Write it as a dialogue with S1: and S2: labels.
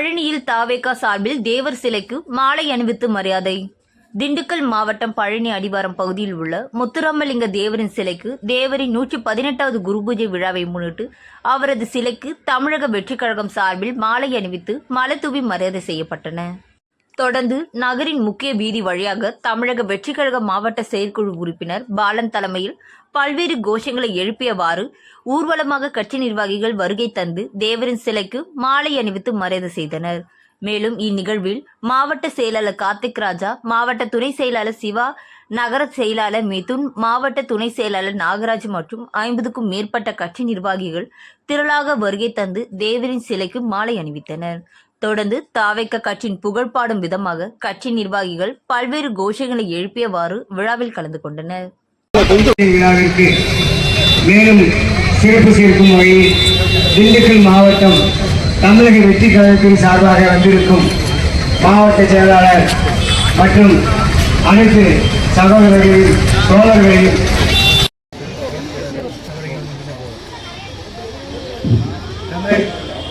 S1: பழனியில் தாவேகா சார்பில் தேவர் சிலைக்கு மாலை அணிவித்து மரியாதை. திண்டுக்கல் மாவட்டம் பழனி அடிவாரம் பகுதியில் உள்ள முத்துராமலிங்க தேவரின் சிலைக்கு தேவரின் நூற்றி பதினெட்டாவது குருபூஜை விழாவை முன்னிட்டு அவரது சிலைக்கு தமிழக வெற்றிக் கழகம் சார்பில் மாலை அணிவித்து மலத்தூவி மரியாதை செய்யப்பட்டன. தொடர்ந்து நகரின் முக்கிய வீதி வழியாக தமிழக வெற்றிக்கழக மாவட்ட செயற்குழு உறுப்பினர் பாலன் தலைமையில் பல்வேறு கோஷங்களை எழுப்பியவாறு ஊர்வலமாக கட்சி நிர்வாகிகள் வருகை தந்து தேவரின் சிலைக்கு மாலை அணிவித்து மரியாதை செய்தனர். மேலும் இந்நிகழ்வில் மாவட்ட செயலாளர் கார்த்திக் ராஜா மாவட்ட துணை செயலாளர் சிவா நகர செயலாளர் மிதுன் மாவட்ட துணை செயலாளர் நாகராஜ் மற்றும் ஐம்பதுக்கும் மேற்பட்ட கட்சி நிர்வாகிகள் திரளாக வருகை தந்து தேவரின் சிலைக்கு மாலை அணிவித்தனர். தொடர்ந்து தாவைக்க கட்சியின் புகழ்பாடும் விதமாக கட்சி நிர்வாகிகள் பல்வேறு கோஷங்களை எழுப்பியவாறு விழாவில் கலந்து கொண்டனர்.
S2: விழாவிற்கு மேலும் சிறப்பு சேர்க்கும் வகையில் திண்டுக்கல் மாவட்டம் தமிழக வெற்றி கழகத்தின் சார்பாக வந்திருக்கும் மாவட்ட செயலாளர் மற்றும் அனைத்து சகோதரர்களையும் தோழர்களையும் மாவட்ட